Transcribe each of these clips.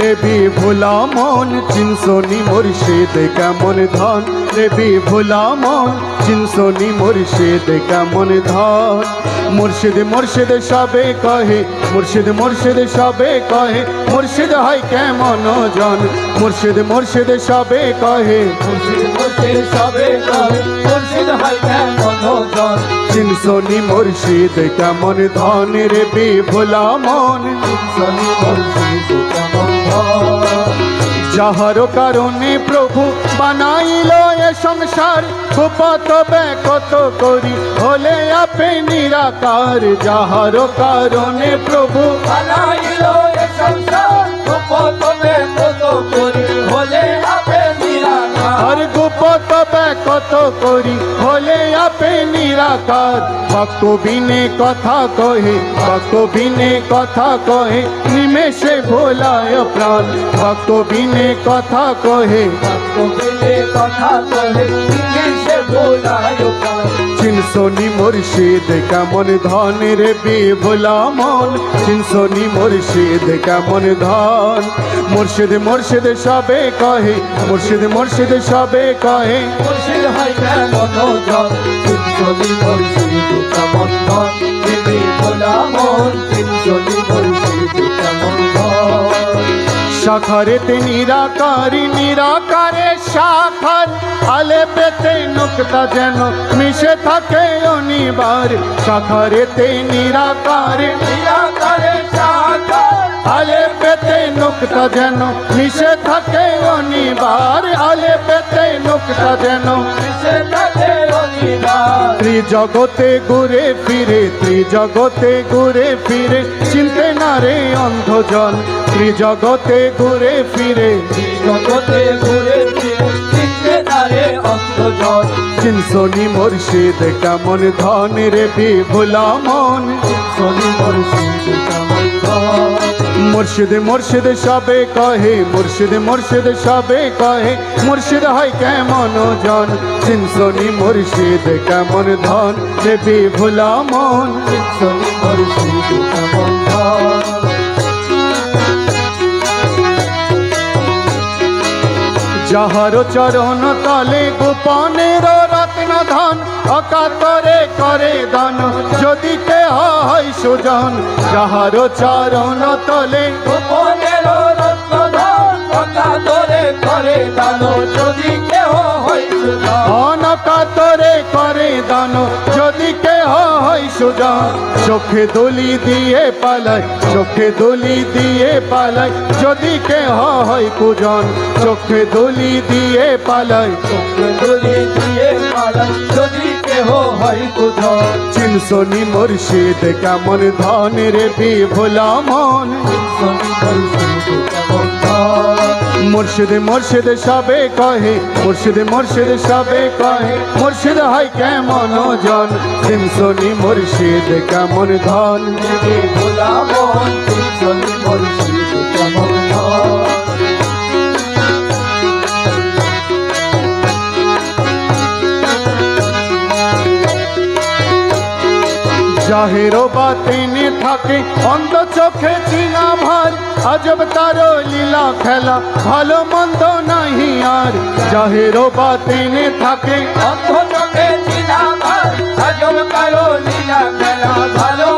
রেবি ভোলা মন, চিনসনি মুর্শিদ কেমন ধন? রেবি ভোলা মন, চিনসনি মুর্শিদ কেমন ধন? মুর্শিদ মুর্শিদ সবে কহে, মুর্শিদ মুর্শিদ সবে কহে, মুর্শিদ হয় কেমন জন? মুর্শিদ মুর্শিদ সবে কহে, মুর্শিদ মুর্শিদ সবে কহে চিনসনি মুর্শিদ কেমন ধন? রেবি ভোলা মন শনি মুর্শিদ কেমন যাহার কারণে প্রভু বানাইল এ সংসার কত কত করি, হলে আপে নিরাকার। যাহার কারণে প্রভু বানাইল এ সংসার কতবে কত করি, হলে আপে নিরাকার। গুপত কত করি নিরাকার ভক্ত বিনে কথা কহে ভক্ত বিনে কথা কহে, নিমেষে ভোলায় প্রাণ। ভক্ত বিনে কথা কহে কবিলে কথা কহে সে ভোলায় প্রাণ। চিনসনি মুর্শিদ, কেমন ধন রে বি ভোলা মন চিনসনি মুর্শিদ, কেমন ধন। মুর্শিদ মুর্শিদ সবে কহে, মুর্শিদ মুর্শিদ সবে কহে। মুর্শিদ হয় কেমন জন তিনশনি মুর্শিদ কেমন জন দিদি ভোলা মন তিনশনি মুর্শিদ কেমন জন শাখারেতে নিরাকারি, নিরাকারে শাখার আলে পেতে নুকতা যেন মিশে থাকে অনিবার। শাখারেতে নিরাকারে নিরাকারে সাকার আলে পেতে নুকতা যেন মিশে থাকে অনিবার। আলে পেতে নুকতা যেন সে থাকে ত্রিজগতে ঘুরে ফিরে ত্রিজগতে ঘুরে ফিরে চিনতে না রে অন্ধজন। ত্রিজগতে ঘুরে ফিরে জগতে ঘুরে চিনসনি মুর্শিদ কেমন ধন রে বিভুলা মন। শনি মুর্শিদ কেমন জন মুর্শিদ মুর্শিদ সবে কহে, মুর্শিদ মুর্শিদ সবে কহে, মুর্শিদ হয় কেমন জন? চিনসনি মুর্শিদ কেমন ধন? রে বিভুলা মন শনি মুর্শিদ যাহার চরণ তলে গোপনের ধন অকাতরে করে দান যদি কে হয় সুজন যাহার চরণ তলে। করে দানো যদি কেহ হয় সুজন অনকাতরে করে দান যদি কে হয় সুজন চোখে দলি দিয়ে পালায় চোখে দলি দিয়ে পালায় যদি কে হয় কুজন চোখে দলি দিয়ে পালায় যদি দিয়ে পালান যদি কেহ চিনসনি মুর্শিদ কেমন ধন রে বিভোলা মন। শনি মুর্শিদ মুর্শিদ সবে কহে, মুর্শিদ মুর্শিদ সবে কহে, মুর্শিদ হয় কেমন জন? চিনসনি মুর্শিদ কেমন ধন? দেবী ভোলা মন শনি মুর্শিদ কেমন জন জাহের বাতিনে থাকে, অন্ধ চোখে চিনা আজব তার লীলা খেলা, ভালো মন্দ নাহি আর। জাহেরো বাতিনে থাকে অন্ধ চোখে লীলা ভালো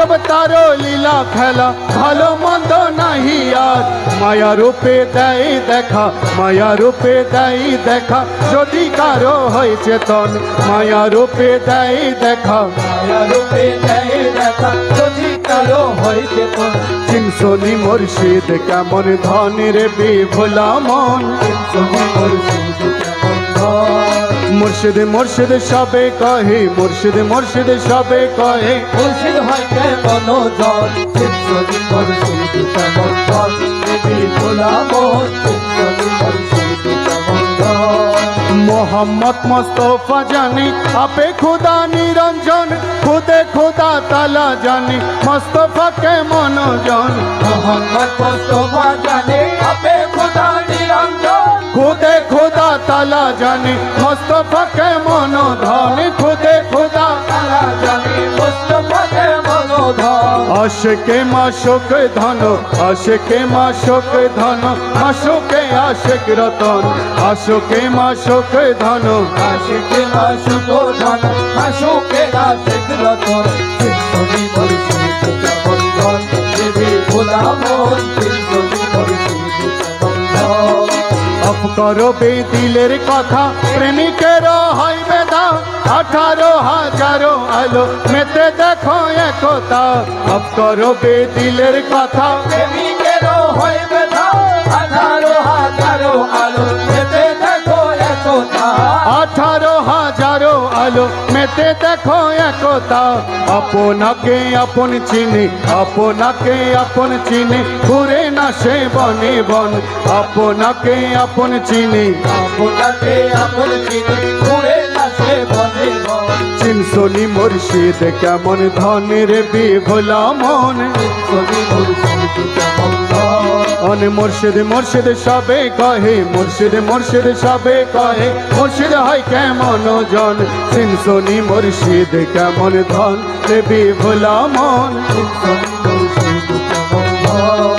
আজব তার লীলা খেলা ভালো মন্দ নাহি আর মায়া রূপে দেয় দেখা মায়া রূপে দেয় দেখা যদি কারও হয় চেতন মায়া রূপে দেয় দেখা মায়া রূপে দেয় দেখা যদি কারও হইতে কোন চিনসনি মুর্শিদ কেমন ধন রে বিভোলা মন শনি মুর্শিদ মুর্শিদ মুর্শিদ সবে কহে মুর্শিদ মুর্শিদ সবে কহে। মুর্শিদ হয় কেমন জন শনি মুর্শিদ কেমন জন দেবী ভোলা মন শনি মুর্শিদ কেমন মোহাম্মদ মোস্তফা জানি আপে খুদা নিরঞ্জন খুদে খুদা তালা জানি মোস্তফা কেমন জন? মোহাম্মদ মোস্তফা জানে আপে খোদা নিরঞ্জন। খুদে খুদা তালা জানে, মোস্তফা কেমন ধন? খুদে খুদা তারা জানে, মোস্তফা কেমন ধন? আশেকে মাসক ধন, আশেকে মাসক ধন আশোকে আশেক রতন, আশোকে মাসক ধন, আশিকে আশুক ধন আশুকে আশিক রতন। চিন্তনি মুর্শিদ কেমন দেবী ভোলা মন কেমন ধন অফ করো দিলের কথা, প্রেমিকের হয় বেদা আঠারো হাজারো আলো মেতে দেখো একতা। মাফ করো দিলের কথা, প্রেমিকের হয় বেদা আঠারো হাজারো আলো যেতে আলো মেতে দেখো একতা। আপনাকে আপন চিনি আপনাকে আপন চিনি ঘুরে না সে বনে বন। আপনাকে আপন চিনি আপনাকে আপন চিনি ঘুরে আসে বনে বন। চিনসনি মুর্শিদ কেমন ধনের বিভোলা মন। চিন্তনি মুর্শিদ অনে মোর্শেদ মোর্শেদ সবে কহে, মোর্শেদ মোর্শেদ সবে কহে, মোর্শেদ হয় কেমন জন? সিনসনি মোর্শিদ কেমন ধন? দেবী ভোলা মন। সিনসনি মোর্শিদ কেমন ধন?